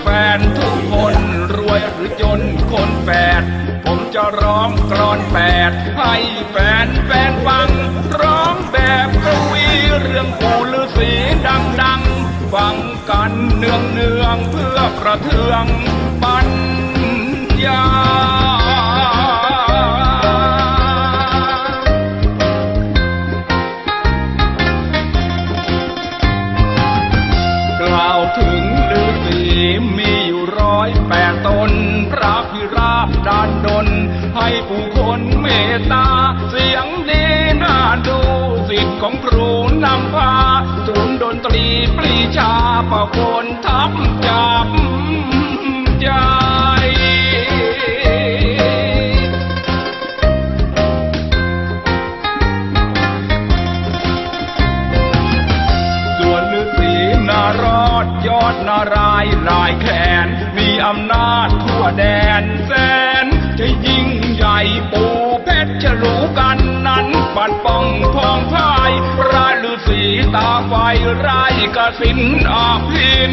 แฟนทุกคนรวยหรือจนคนแปด ผมจะร้องกรอนแปด ให้แฟนแฟนฟัง ร้องแบบกวีเรื่องปู่ฤาษีดังๆฟังกันเนืองเนืองๆเพื่อกระเทืองปัญญากล่าวถึงฤาษีมี อยู่ร้อยแปดตน พระพิราบดานดน ให้ผู้คนเมตตา เสียงดีน่าดูสิทธิ์ของครูนำพาศูนย์ดนตรีปรีชาประคนทับจับ ดนารายลายแขนมีอำนาจทั่วแดนแสน จะยิ่งใหญ่ปูเพชรจะรู้กันนั้น ปัดป้องพองพายราลือสีตาไฟไร้กสินอาพิน